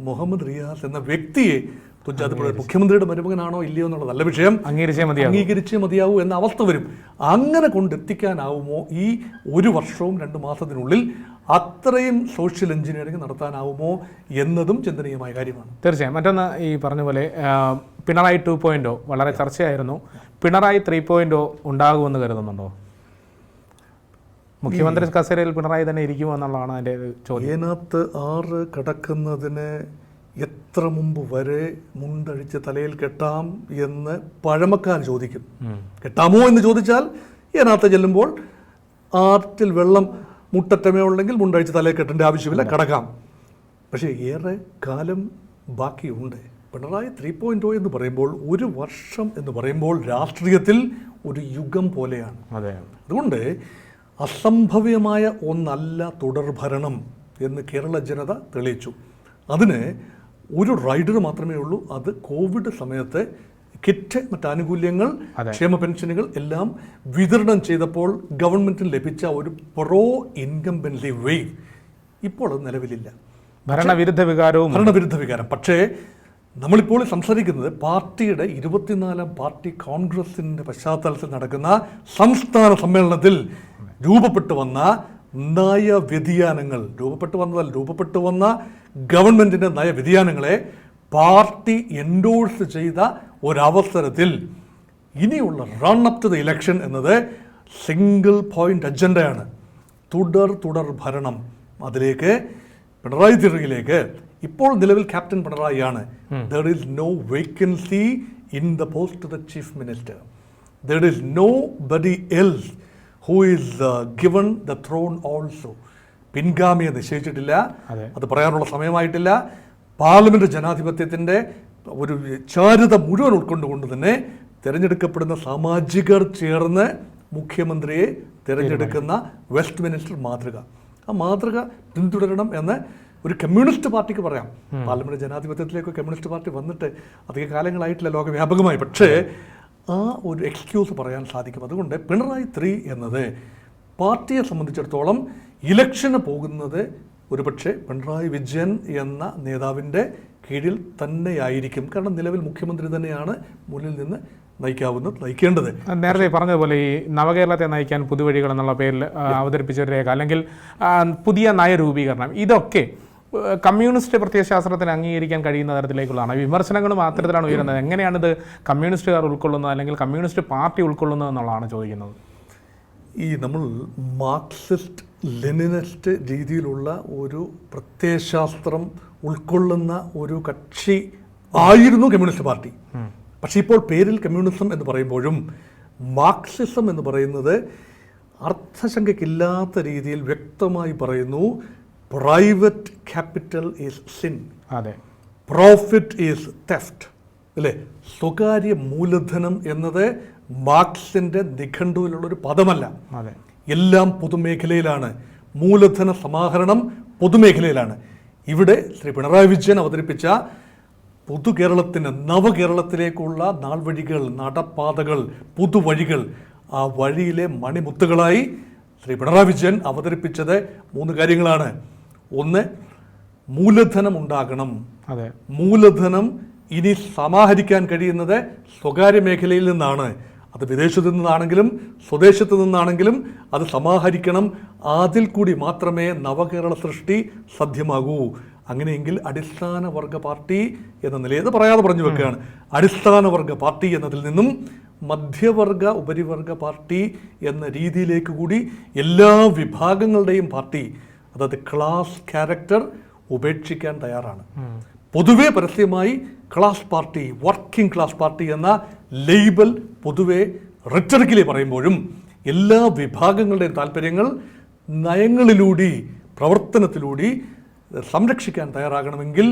മുഹമ്മദ് റിയാസ് എന്ന വ്യക്തിയെ തുഞ്ചാത്തപ്പുഴ മുഖ്യമന്ത്രിയുടെ മരുമകനാണോ ഇല്ലയോ എന്നുള്ള നല്ല വിഷയം അംഗീകരിച്ചേ മതി അംഗീകരിച്ചേ മതിയാവൂ എന്ന അവസ്ഥ വരും. അങ്ങനെ കൊണ്ടെത്തിക്കാനാവുമോ ഈ ഒരു വർഷവും രണ്ട് മാസത്തിനുള്ളിൽ അത്രയും സോഷ്യൽ എഞ്ചിനീയറിംഗ് നടത്താനാവുമോ എന്നതും ചിന്തനീയമായ കാര്യമാണ്. തീർച്ചയായും. മറ്റൊന്ന് ഈ പറഞ്ഞ പോലെ പിണറായി ടു പോയിന്റോ വളരെ ചർച്ചയായിരുന്നു. പിണറായി ത്രീ പോയിന്റോ ഉണ്ടാകുമെന്ന് കരുതുന്നുണ്ടോ? മുഖ്യമന്ത്രി കസേരയിൽ പിണറായി തന്നെ ഇരിക്കുമോ എന്നുള്ളതാണ് അതിന്റെ ചോദ്യം. അതിനകത്ത് ആറ് കടക്കുന്നതിന് എത്ര മുമ്പ് വരെ മുണ്ടഴിച്ച് തലയിൽ കെട്ടാം എന്ന് പഴമക്കാൻ ചോദിക്കും. കെട്ടാമോ എന്ന് ചോദിച്ചാൽ ഏനകത്ത് ചെല്ലുമ്പോൾ ആറ്റിൽ വെള്ളം മുട്ടറ്റമേ ഉള്ളെങ്കിൽ മുണ്ടഴിച്ച് തലയിൽ കെട്ടേണ്ട ആവശ്യമില്ല കടക്കാം. പക്ഷേ ഏറെ കാലം ബാക്കിയുണ്ട്. പിണറായി ത്രീ പോയിന്റ് എന്ന് പറയുമ്പോൾ ഒരു വർഷം എന്ന് പറയുമ്പോൾ രാഷ്ട്രീയത്തിൽ ഒരു യുഗം പോലെയാണ്. അതെ. അതുകൊണ്ട് അസംഭവ്യമായ ഒന്നല്ല തുടർഭരണം എന്ന് കേരള ജനത തെളിയിച്ചു. അതിന് ഒരു റൈഡർ മാത്രമേ ഉള്ളൂ. അത് കോവിഡ് സമയത്ത് കിറ്റ് മറ്റ് ആനുകൂല്യങ്ങൾ ക്ഷേമ പെൻഷനുകൾ എല്ലാം വിതരണം ചെയ്തപ്പോൾ ഗവൺമെന്റിന് ലഭിച്ച ഒരു പ്രോ ഇൻകംബൻസി വേവ് ഇപ്പോൾ അത് നിലവിലില്ല. ഭരണവിരുദ്ധ വികാരവും ഭരണവിരുദ്ധ വികാരം. പക്ഷേ നമ്മളിപ്പോൾ സംസാരിക്കുന്നത് പാർട്ടിയുടെ ഇരുപത്തിനാലാം പാർട്ടി കോൺഗ്രസിന്റെ പശ്ചാത്തലത്തിൽ നടക്കുന്ന സംസ്ഥാന സമ്മേളനത്തിൽ രൂപപ്പെട്ടു വന്ന നയവ്യതിയാനങ്ങൾ. രൂപപ്പെട്ടു വന്നതല്ല രൂപപ്പെട്ടു വന്ന ഗവൺമെന്റിന്റെ നയവ്യതിയാനങ്ങളെ പാർട്ടി എൻഡോഴ്സ് ചെയ്ത ഒരവസരത്തിൽ ഇനിയുള്ള run up to the election എന്നത് സിംഗിൾ പോയിന്റ് അജണ്ടയാണ് തുടർ തുടർ ഭരണം. അതിലേക്ക് പിണറായി തിറകിലേക്ക് ഇപ്പോൾ നിലവിൽ captain പിണറായിയാണ്. There is no vacancy in the post the chief minister there is nobody else who is given the throne also പിൻഗാമിയെ നിശ്ചയിച്ചിട്ടില്ല. അതെ. പറയാനുള്ള സമയമായിട്ടില്ല. പാർലമെന്റ് ജനാധിപത്യത്തിന്റെ ഒരു ചാരുത മുഴുവൻ ഉൾക്കൊണ്ടുകൊണ്ട് തന്നെ തിരഞ്ഞെടുക്കപ്പെടുന്ന സാമാജികർ ചേർന്ന് മുഖ്യമന്ത്രിയെ തിരഞ്ഞെടുക്കുന്ന വെസ്റ്റ് മിനിസ്റ്റർ മാതൃക. ആ മാതൃക പിന്തുടരണം എന്ന് ഒരു കമ്മ്യൂണിസ്റ്റ് പാർട്ടിക്ക് പറയാം. പാർലമെന്റ് ജനാധിപത്യത്തിലേക്ക് കമ്മ്യൂണിസ്റ്റ് പാർട്ടി വന്നിട്ട് അധിക കാലങ്ങളായിട്ടില്ല ലോകവ്യാപകമായി. പക്ഷേ ആ ഒരു എക്സ്ക്യൂസ് പറയാൻ സാധിക്കും. അതുകൊണ്ട് പിണറായി ത്രീ എന്നത് പാർട്ടിയെ സംബന്ധിച്ചിടത്തോളം ഇലക്ഷന് പോകുന്നത് ഒരുപക്ഷെ പിണറായി വിജയൻ എന്ന നേതാവിന്റെ കീഴിൽ തന്നെയായിരിക്കും. കാരണം നിലവിൽ മുഖ്യമന്ത്രി തന്നെയാണ് മുന്നിൽ നിന്ന് നയിക്കാവുന്നത് നയിക്കേണ്ടത്. നേരത്തെ പറഞ്ഞതുപോലെ ഈ നവകേരളത്തെ നയിക്കാൻ പുതുവഴികൾ എന്നുള്ള പേരിൽ അവതരിപ്പിച്ച ഒരു രേഖ അല്ലെങ്കിൽ പുതിയ നയരൂപീകരണം ഇതൊക്കെ കമ്മ്യൂണിസ്റ്റ് പ്രത്യയശാസ്ത്രത്തിന് അംഗീകരിക്കാൻ കഴിയുന്ന തരത്തിലേക്കുള്ളതാണ്. വിമർശനങ്ങളും അത്തരത്തിലാണ് ഉയരുന്നത്. എങ്ങനെയാണിത് കമ്മ്യൂണിസ്റ്റുകാർ ഉൾക്കൊള്ളുന്നത് അല്ലെങ്കിൽ കമ്മ്യൂണിസ്റ്റ് പാർട്ടി ഉൾക്കൊള്ളുന്നത് എന്നുള്ളതാണ് ചോദിക്കുന്നത്. ഈ നമ്മൾ മാർക്സിസ്റ്റ് ലെനിനിസ്റ്റ് രീതിയിലുള്ള ഒരു പ്രത്യയശാസ്ത്രം ഉൾക്കൊള്ളുന്ന ഒരു കക്ഷി ആയിരുന്നു കമ്മ്യൂണിസ്റ്റ് പാർട്ടി. പക്ഷേ ഇപ്പോൾ പേരിൽ കമ്മ്യൂണിസം എന്ന് പറയുമ്പോഴും മാർക്സിസം എന്ന് പറയുന്നത് അർത്ഥശങ്കയ്ക്കില്ലാത്ത രീതിയിൽ വ്യക്തമായി പറയുന്നു. പ്രൈവറ്റ് ക്യാപിറ്റൽ ഈസ് സിൻ അതെ. പ്രോഫിറ്റ് ഈസ് തെഫ്റ്റ് അല്ലേ? സ്വകാര്യ മൂലധനം എന്നത് മാർക്സിന്റെ നിഘണ്ടുവിലുള്ളൊരു പദമല്ല. അതെ. എല്ലാം പൊതുമേഖലയിലാണ്. മൂലധന സമാഹരണം പൊതുമേഖലയിലാണ്. ഇവിടെ ശ്രീ പിണറായി വിജയൻ അവതരിപ്പിച്ച പൊതുകേരളത്തിന് നവകേരളത്തിലേക്കുള്ള നാൾവഴികൾ നടപ്പാതകൾ പുതുവഴികൾ ആ വഴിയിലെ മണിമുത്തുകളായി ശ്രീ പിണറായി വിജയൻ അവതരിപ്പിച്ചത് മൂന്ന് കാര്യങ്ങളാണ്. ഒന്ന് മൂലധനം ഉണ്ടാകണം. അതെ. മൂലധനം ഇനി സമാഹരിക്കാൻ കഴിയുന്നത് സ്വകാര്യ മേഖലയിൽ നിന്നാണ്. അത് വിദേശത്തു നിന്നാണെങ്കിലും സ്വദേശത്തു നിന്നാണെങ്കിലും അത് സമാഹരിക്കണം. അതിൽ കൂടി മാത്രമേ നവകേരള സൃഷ്ടി സാധ്യമാകൂ. അങ്ങനെയെങ്കിൽ അടിസ്ഥാന വർഗ പാർട്ടി എന്ന നിലയിൽ അത് പറയാതെ പറഞ്ഞു വെക്കുകയാണ്. അടിസ്ഥാന വർഗ പാർട്ടി എന്നതിൽ നിന്നും മധ്യവർഗ ഉപരിവർഗ പാർട്ടി എന്ന രീതിയിലേക്ക് കൂടി എല്ലാ വിഭാഗങ്ങളുടെയും പാർട്ടി അതായത് ക്ലാസ് ക്യാരക്ടർ ഉപേക്ഷിക്കാൻ തയ്യാറാണ്. പൊതുവെ പരസ്യമായി class party working class party എന്ന ലേബൽ പൊതുവെ റിറ്ററിക്കലി പറയുമ്പോഴും എല്ലാ വിഭാഗങ്ങളുടെയും താല്പര്യങ്ങൾ നയങ്ങളിലൂടെ പ്രവർത്തനത്തിലൂടെ സംരക്ഷിക്കാൻ തയ്യാറാകണമെങ്കിൽ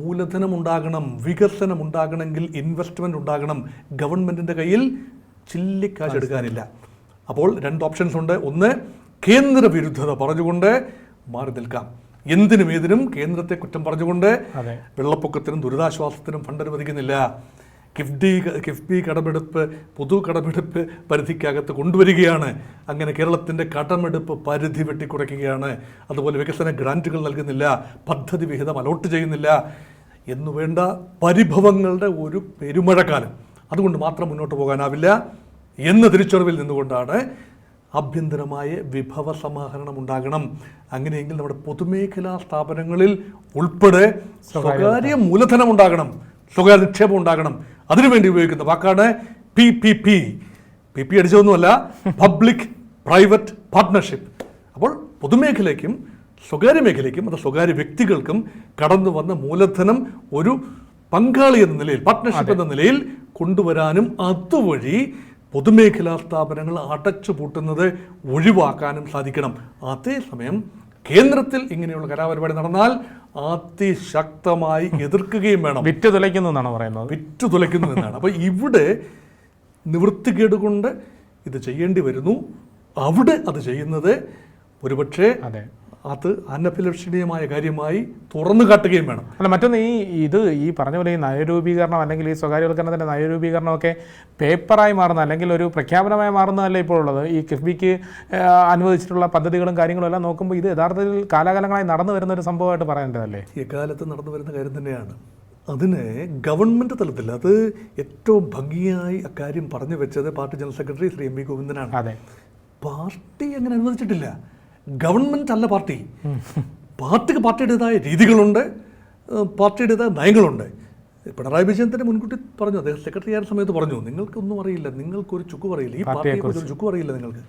മൂലധനം ഉണ്ടാകണം വികസനം ഉണ്ടാകണമെങ്കിൽ ഇൻവെസ്റ്റ്മെന്റ് ഉണ്ടാകണം. ഗവൺമെന്റിന്റെ കയ്യിൽ ചില്ലിക്കാശ് എടുക്കാനില്ല. അപ്പോൾ രണ്ട് ഓപ്ഷൻസ് ഉണ്ട്. ഒന്ന് കേന്ദ്ര വിരുദ്ധത പറഞ്ഞുകൊണ്ട് മാറി നിൽക്കാം. എന്തിനും ഏതിനും കേന്ദ്രത്തെ കുറ്റം പറഞ്ഞുകൊണ്ട് വെള്ളപ്പൊക്കത്തിനും ദുരിതാശ്വാസത്തിനും ഫണ്ട് അനുവദിക്കുന്നില്ല. കിഫ്ബി കിഫ്ബി കടമെടുപ്പ് പൊതു കടമെടുപ്പ് പരിധിക്കകത്ത് കൊണ്ടുവരികയാണ്. അങ്ങനെ കേരളത്തിന്റെ കടമെടുപ്പ് പരിധി വെട്ടിക്കുറയ്ക്കുകയാണ്. അതുപോലെ വികസന ഗ്രാന്റുകൾ നൽകുന്നില്ല. പദ്ധതി വിഹിതം അലോട്ട് ചെയ്യുന്നില്ല. എന്നുവേണ്ട പരിഭവങ്ങളുടെ ഒരു പെരുമഴക്കാലം. അതുകൊണ്ട് മാത്രം മുന്നോട്ട് പോകാനാവില്ല. എന്ന തിരിച്ചറിവിൽ നിന്നുകൊണ്ടാണ് ആഭ്യന്തരമായ വിഭവ സമാഹരണം ഉണ്ടാകണം അങ്ങനെയെങ്കിൽ നമ്മുടെ പൊതുമേഖലാ സ്ഥാപനങ്ങളിൽ ഉൾപ്പെടെ സ്വകാര്യ മൂലധനം ഉണ്ടാകണം സ്വകാര്യ നിക്ഷേപം ഉണ്ടാകണം അതിനുവേണ്ടി ഉപയോഗിക്കുന്ന വാക്കാണ് P P P P P അടിച്ചതൊന്നുമല്ല public private partnership അപ്പോൾ പൊതുമേഖലയ്ക്കും സ്വകാര്യ മേഖലയ്ക്കും അത് സ്വകാര്യ വ്യക്തികൾക്കും കടന്നു വന്ന മൂലധനം ഒരു പങ്കാളി എന്ന നിലയിൽ പാർട്ട്ണർഷിപ്പ് എന്ന നിലയിൽ കൊണ്ടുവരാനും അതുവഴി പൊതുമേഖലാ സ്ഥാപനങ്ങൾ അടച്ചു പൂട്ടുന്നത് ഒഴിവാക്കാനും സാധിക്കണം. അതേസമയം കേന്ദ്രത്തിൽ ഇങ്ങനെയുള്ള കലാപരിപാടി നടന്നാൽ അതിശക്തമായി എതിർക്കുകയും വേണം. വിറ്റ് തുലയ്ക്കുന്നു എന്നാണ് പറയുന്നത്. വിറ്റ് തുലയ്ക്കുന്നു എന്നാണ്. അപ്പോൾ ഇവിടെ നിവൃത്തികേട് കൊണ്ട് ഇത് ചെയ്യേണ്ടി വരുന്നു. അവിടെ അത് ചെയ്യുന്നത് ഒരുപക്ഷെ അതെ അനഭിലഷണീയമായ കാര്യമായി തുറന്നു കാട്ടുകയും വേണം. അല്ല മറ്റൊന്ന് ഈ ഇത് ഈ പറഞ്ഞ പോലെ ഈ നയരൂപീകരണം അല്ലെങ്കിൽ ഈ സ്വകാര്യവൽക്കരണത്തിന്റെ നയരൂപീകരണമൊക്കെ പേപ്പറായി മാറുന്ന അല്ലെങ്കിൽ ഒരു പ്രഖ്യാപനമായി മാറുന്നതല്ല ഇപ്പോൾ ഉള്ളത് ഈ കിഫ്ബിക്ക് അനുവദിച്ചിട്ടുള്ള പദ്ധതികളും കാര്യങ്ങളും എല്ലാം നോക്കുമ്പോൾ ഇത് യഥാർത്ഥത്തിൽ കാലാകാലങ്ങളായി നടന്നു വരുന്ന ഒരു സംഭവമായിട്ട് പറയേണ്ടതല്ലേ? എക്കാലത്ത് നടന്നു വരുന്ന കാര്യം തന്നെയാണ്. അതിന് ഗവൺമെന്റ് തലത്തിൽ അത് ഏറ്റവും ഭംഗിയായി അക്കാര്യം പറഞ്ഞു വെച്ചത് party general secretary Shri M V ഗോവിന്ദനാണ്. അതെ. പാർട്ടി അങ്ങനെ അനുവദിച്ചിട്ടില്ല. ഗവൺമെന്റ് അല്ല പാർട്ടി. പാർട്ടിക്ക് പാർട്ടിയുടേതായ രീതികളുണ്ട് പാർട്ടിയുടേതായ നയങ്ങളുണ്ട്. പിണറായി വിജയൻ തന്നെ മുൻകൂട്ടി പറഞ്ഞു അദ്ദേഹം സെക്രട്ടറി ആയ സമയത്ത് പറഞ്ഞു നിങ്ങൾക്കൊന്നും അറിയില്ല നിങ്ങൾക്കൊരു ചുക്കു അറിയില്ല ഈ പാർട്ടിയെ കുറിച്ച്. ഒരു ചുക്കു അറിയില്ല നിങ്ങൾക്ക്.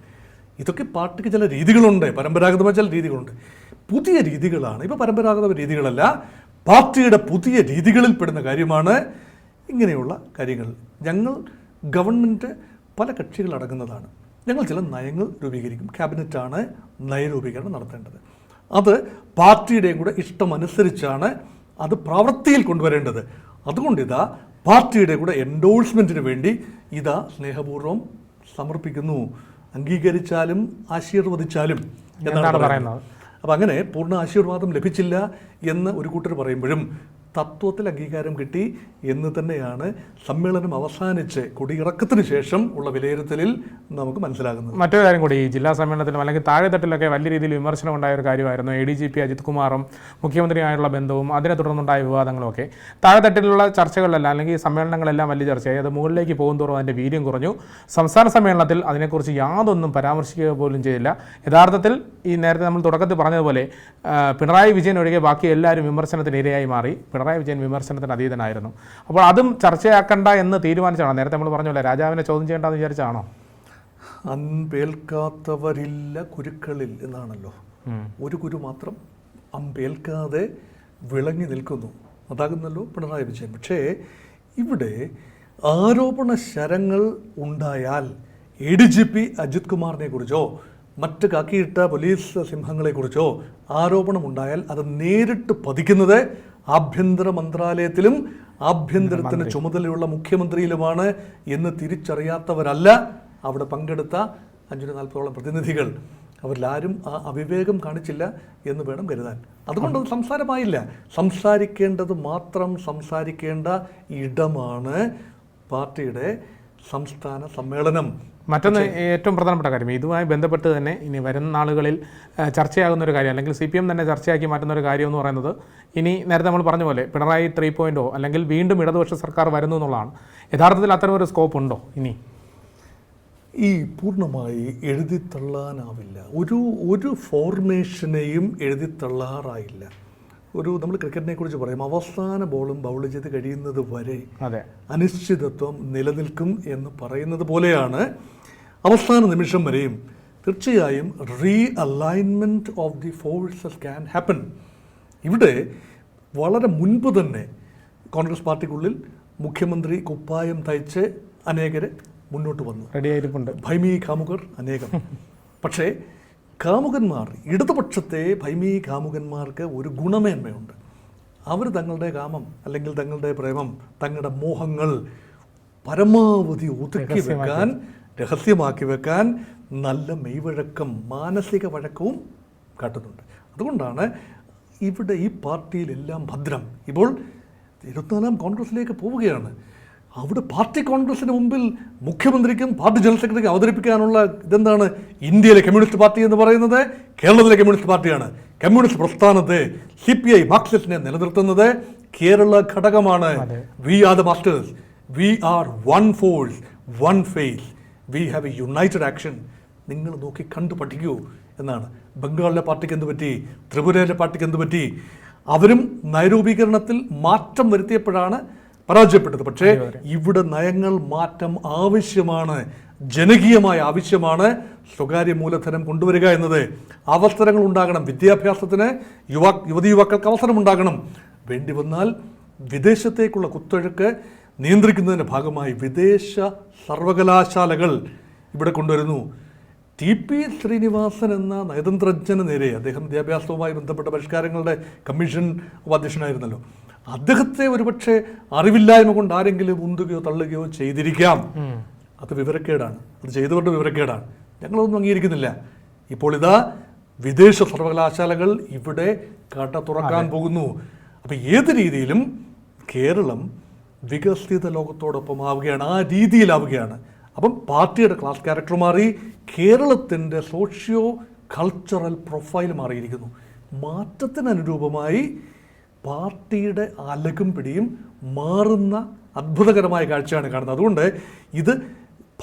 ഇതൊക്കെ പാർട്ടിക്ക് ചില രീതികളുണ്ട് പരമ്പരാഗതമായ ചില രീതികളുണ്ട്. പുതിയ രീതികളാണ് ഇപ്പോൾ പരമ്പരാഗത രീതികളല്ല പാർട്ടിയുടെ പുതിയ രീതികളിൽ പെടുന്ന കാര്യമാണ് ഇങ്ങനെയുള്ള കാര്യങ്ങൾ. ഞങ്ങൾ ഗവൺമെന്റ് പല കക്ഷികൾ അടങ്ങുന്നതാണ് ഞങ്ങൾ ചില നയങ്ങൾ രൂപീകരിക്കും. ക്യാബിനറ്റാണ് നയരൂപീകരണം നടത്തേണ്ടത്. അത് പാർട്ടിയുടെയും കൂടെ ഇഷ്ടമനുസരിച്ചാണ് അത് പ്രവൃത്തിയിൽ കൊണ്ടുവരേണ്ടത്. അതുകൊണ്ട് ഇതാ പാർട്ടിയുടെ കൂടെ എൻഡോഴ്സ്മെന്റിന് വേണ്ടി ഇതാ സ്നേഹപൂർവം സമർപ്പിക്കുന്നു. അംഗീകരിച്ചാലും ആശീർവദിച്ചാലും എന്നാണ് പറയുന്നത്. അപ്പം അങ്ങനെ പൂർണ ആശീർവാദം ലഭിച്ചില്ല എന്ന് ഒരു കൂട്ടർ പറയുമ്പോഴും തത്വത്തിൽ അംഗീകാരം കിട്ടി എന്ന് തന്നെയാണ് സമ്മേളനം അവസാനിച്ച് കൊടിയിറക്കത്തിന് ശേഷം ഉള്ള വിലയിരുത്തലിൽ നമുക്ക് മനസ്സിലാകുന്നത്. മറ്റൊരു കാര്യം കൂടി ഈ ജില്ലാ സമ്മേളനത്തിലും അല്ലെങ്കിൽ താഴെത്തട്ടിലൊക്കെ വലിയ രീതിയിൽ വിമർശനം ഉണ്ടായ ഒരു കാര്യമായിരുന്നു. A D G P Ajith കുമാറും മുഖ്യമന്ത്രിയുമായുള്ള ബന്ധവും അതിനെ തുടർന്നുണ്ടായ വിവാദങ്ങളൊക്കെ താഴെത്തട്ടിലുള്ള ചർച്ചകളിലെല്ലാം അല്ലെങ്കിൽ സമ്മേളനങ്ങളെല്ലാം വലിയ ചർച്ചയായി. അത് മുകളിലേക്ക് പോകും തോറും അതിന്റെ വീര്യം കുറഞ്ഞു. സംസ്ഥാന സമ്മേളനത്തിൽ അതിനെക്കുറിച്ച് യാതൊന്നും പരാമർശിക്കുക പോലും ചെയ്തില്ല. യഥാർത്ഥത്തിൽ ഈ നേരത്തെ നമ്മൾ തുടക്കത്തിൽ പറഞ്ഞതുപോലെ പിണറായി വിജയൻ ഒഴികെ ബാക്കി എല്ലാവരും വിമർശനത്തിന് ഇരയായി മാറി. പിണറായി വിജയൻ വിമർശനത്തിന് അതീതനായിരുന്നു. അപ്പോൾ അതും ചർച്ചയാക്കണ്ട എന്ന് തീരുമാനിച്ചാണോ? നേരത്തെ നമ്മൾ പറഞ്ഞല്ലോ രാജാവിനെ ചോദ്യം ചെയ്യേണ്ടെന്ന് വിചാരിച്ചാണോ? അമ്പേൽക്കാത്തവരില്ല കുരുക്കളിൽ എന്നാണല്ലോ. ഒരു കുരു മാത്രം അമ്പേൽക്കാതെ വിളങ്ങി നിൽക്കുന്നു. അതാകുന്നല്ലോ പിണറായി വിജയൻ. പക്ഷേ ഇവിടെ ആരോപണ ശരങ്ങൾ ഉണ്ടായാൽ A D G P Ajith കുമാറിനെ കുറിച്ചോ മറ്റ് കാക്കിയിട്ട പോലീസ് സിംഹങ്ങളെക്കുറിച്ചോ ആരോപണമുണ്ടായാൽ അത് നേരിട്ട് പതിക്കുന്നത് ആഭ്യന്തര മന്ത്രാലയത്തിലും ആഭ്യന്തരത്തിന് ചുമതലയുള്ള മുഖ്യമന്ത്രിയിലുമാണ് എന്ന് തിരിച്ചറിയാത്തവരല്ല അവിടെ പങ്കെടുത്ത അഞ്ഞൂറ്റി നാൽപ്പതോളം പ്രതിനിധികൾ. അവരിലാരും ആ അവിവേകം കാണിച്ചില്ല എന്ന് വേണം കരുതാൻ. അതുകൊണ്ട് അത് സംസാരമായില്ല. സംസാരിക്കേണ്ടത് മാത്രം സംസാരിക്കേണ്ട ഇടമാണ് പാർട്ടിയുടെ സംസ്ഥാന സമ്മേളനം. മറ്റൊന്ന് ഏറ്റവും പ്രധാനപ്പെട്ട കാര്യം ഇതുമായി ബന്ധപ്പെട്ട് തന്നെ ഇനി വരുന്ന നാളുകളിൽ ചർച്ചയാകുന്ന ഒരു കാര്യം അല്ലെങ്കിൽ സി പി എം തന്നെ ചർച്ചയാക്കി മാറ്റുന്ന ഒരു കാര്യം എന്ന് പറയുന്നത് ഇനി നേരത്തെ നമ്മൾ പറഞ്ഞ പോലെ പിണറായി ത്രീ പോയിന്റോ അല്ലെങ്കിൽ വീണ്ടും ഇടതുപക്ഷ സർക്കാർ വരുന്നു എന്നുള്ളതാണ്. യഥാർത്ഥത്തിൽ അത്തരം ഒരു സ്കോപ്പ് ഉണ്ടോ ഇനി? ഈ പൂർണമായി എഴുതിത്തള്ളാനാവില്ല. ഒരു ഒരു ഫോർമേഷനെയും എഴുതിത്തള്ളാറായില്ല. ഒരു നമ്മൾ ക്രിക്കറ്റിനെ കുറിച്ച് പറയും. അവസാന ബോളും ബൗൾ ചെയ്ത് കഴിയുന്നത് വരെ അനിശ്ചിതത്വം നിലനിൽക്കും എന്ന് പറയുന്നത് പോലെയാണ് അവസാന നിമിഷം വരെയും തീർച്ചയായും realignment of the forces can happen ഇവിടെ വളരെ മുൻപ് തന്നെ കോൺഗ്രസ് പാർട്ടിക്കുള്ളിൽ മുഖ്യമന്ത്രി കുപ്പായം തയ്ച്ച് അനേകരെ മുന്നോട്ട് വന്നു. റെഡി ആയിരിപ്പുണ്ട്. ഭൈമി കാമുകർ അനേകം. പക്ഷേ കാമുകന്മാർ ഇടതുപക്ഷത്തെ ഭൈമി കാമുകന്മാർക്ക് ഒരു ഗുണമേന്മയുണ്ട്. അവർ തങ്ങളുടെ കാമം അല്ലെങ്കിൽ തങ്ങളുടെ പ്രേമം തങ്ങളുടെ മോഹങ്ങൾ പരമാവധി ഒതുക്കി വെക്കാൻ രഹസ്യമാക്കി വെക്കാൻ നല്ല മെയ്വഴക്കം മാനസിക വഴക്കവും കാട്ടുന്നുണ്ട്. അതുകൊണ്ടാണ് ഇവിടെ ഈ പാർട്ടിയിലെല്ലാം ഭദ്രം. ഇപ്പോൾ ഇരുപത്തിനാലാം കോൺഗ്രസിലേക്ക് പോവുകയാണ്. അവിടെ പാർട്ടി കോൺഗ്രസിന് മുമ്പിൽ മുഖ്യമന്ത്രിക്കും പാർട്ടി ജനറൽ സെക്രട്ടറിക്കും അവതരിപ്പിക്കാനുള്ള ഇതെന്താണ് ഇന്ത്യയിലെ കമ്മ്യൂണിസ്റ്റ് പാർട്ടി എന്ന് പറയുന്നത്? കേരളത്തിലെ കമ്മ്യൂണിസ്റ്റ് പാർട്ടിയാണ്. കമ്മ്യൂണിസ്റ്റ് പ്രസ്ഥാനത്തെ സി പി ഐ മാർക്സിസ്റ്റിനെ നിലനിർത്തുന്നത് കേരള ഘടകമാണ്. We are the masters we are one force one face we have a united action നിങ്ങൾ നോക്കി കണ്ടു പഠിക്കൂ എന്നാണ്. ബംഗാളിലെ പാർട്ടിക്ക് എന്ത് പറ്റി? ത്രിപുരയിലെ പാർട്ടിക്ക് എന്ത് പറ്റി? അവരും നൈരൂപീകരണത്തിൽ മാറ്റം വരുത്തിയപ്പോഴാണ് പരാജയപ്പെട്ടത്. പക്ഷേ ഇവിടെ നയങ്ങൾ മാറ്റം ആവശ്യമാണ്. ജനകീയമായ ആവശ്യമാണ്. സ്വകാര്യ മൂലധനം കൊണ്ടുവരിക എന്നത് അവസരങ്ങൾ ഉണ്ടാകണം. വിദ്യാഭ്യാസത്തിന് യുവാ യുവതി യുവാക്കൾക്ക് അവസരം ഉണ്ടാകണം. വേണ്ടി വന്നാൽ വിദേശത്തേക്കുള്ള കുത്തൊഴുക്ക് നിയന്ത്രിക്കുന്നതിന്റെ ഭാഗമായി വിദേശ സർവകലാശാലകൾ ഇവിടെ കൊണ്ടുവരുന്നു. ടി പി ശ്രീനിവാസൻ എന്ന നയതന്ത്രജ്ഞന് നേരെ അദ്ദേഹം വിദ്യാഭ്യാസവുമായി ബന്ധപ്പെട്ട പരിഷ്കാരങ്ങളുടെ കമ്മീഷൻ ഉപാധ്യക്ഷനായിരുന്നല്ലോ. അദ്ദേഹത്തെ ഒരുപക്ഷെ അറിവില്ലായ്മ കൊണ്ട് ആരെങ്കിലും ഉന്തുകയോ തള്ളുകയോ ചെയ്തിരിക്കാം. അത് വിവരക്കേടാണ്. അത് ചെയ്തവരുടെ വിവരക്കേടാണ്. ഞങ്ങളൊന്നും അംഗീകരിക്കുന്നില്ല. ഇപ്പോൾ ഇതാ വിദേശ സർവകലാശാലകൾ ഇവിടെ കട തുറക്കാൻ പോകുന്നു. അപ്പം ഏത് രീതിയിലും കേരളം വികസിത ലോകത്തോടൊപ്പം ആവുകയാണ് ആ രീതിയിലാവുകയാണ്. അപ്പം പാർട്ടിയുടെ ക്ലാസ് ക്യാരക്ടർ മാറി കേരളത്തിന്റെ സോഷ്യോ കൾച്ചറൽ പ്രൊഫൈൽ മാറിയിരിക്കുന്നു. മാറ്റത്തിന് അനുരൂപമായി പാർട്ടിയുടെ അലകും പിടിയും മാറുന്ന അത്ഭുതകരമായ കാഴ്ചയാണ് കാണുന്നത്. അതുകൊണ്ട് ഇത്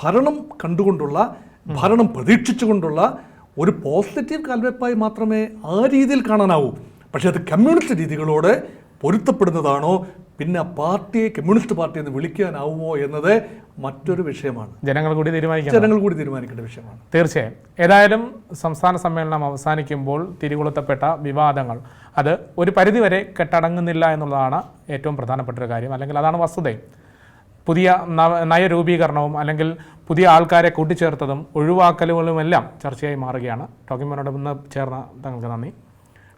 ഭരണം കണ്ടുകൊണ്ടുള്ള ഭരണം പ്രതീക്ഷിച്ചുകൊണ്ടുള്ള ഒരു പോസിറ്റീവ് കാൽവെപ്പായി മാത്രമേ ആ രീതിയിൽ കാണാനാവൂ. പക്ഷേ അത് കമ്മ്യൂണിസ്റ്റ് രീതികളോട് പൊരുത്തപ്പെടുന്നതാണോ? പിന്നെ പാർട്ടിയെ കമ്മ്യൂണിസ്റ്റ് പാർട്ടി എന്ന് വിളിക്കാനാവുമോ എന്നത് മറ്റൊരു വിഷയമാണ്. ജനങ്ങൾ കൂടി തീരുമാനിക്കണം. ജനങ്ങൾ കൂടി തീരുമാനിക്കേണ്ട വിഷയമാണ്. തീർച്ചയായും. ഏതായാലും സംസ്ഥാന സമ്മേളനം അവസാനിക്കുമ്പോൾ തിരികൊളുത്തപ്പെട്ട വിവാദങ്ങൾ അത് ഒരു പരിധിവരെ കെട്ടടങ്ങുന്നില്ല എന്നുള്ളതാണ് ഏറ്റവും പ്രധാനപ്പെട്ട ഒരു കാര്യം. അല്ലെങ്കിൽ അതാണ് വസ്തുതയും പുതിയ നവ നയരൂപീകരണവും അല്ലെങ്കിൽ പുതിയ ആൾക്കാരെ കൂട്ടിച്ചേർത്തതും ഒഴിവാക്കലുകളുമെല്ലാം ചർച്ചയായി മാറുകയാണ്. ടോക്കിംഗ് പോയിനോട് ഇന്ന് ചേർന്ന തങ്ങൾക്ക് നന്ദി.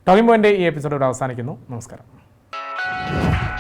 ടോക്കിംഗ് പോയിന്റെ ഈ എപ്പിസോഡ് ഇവിടെ അവസാനിക്കുന്നു. നമസ്കാരം. Bye.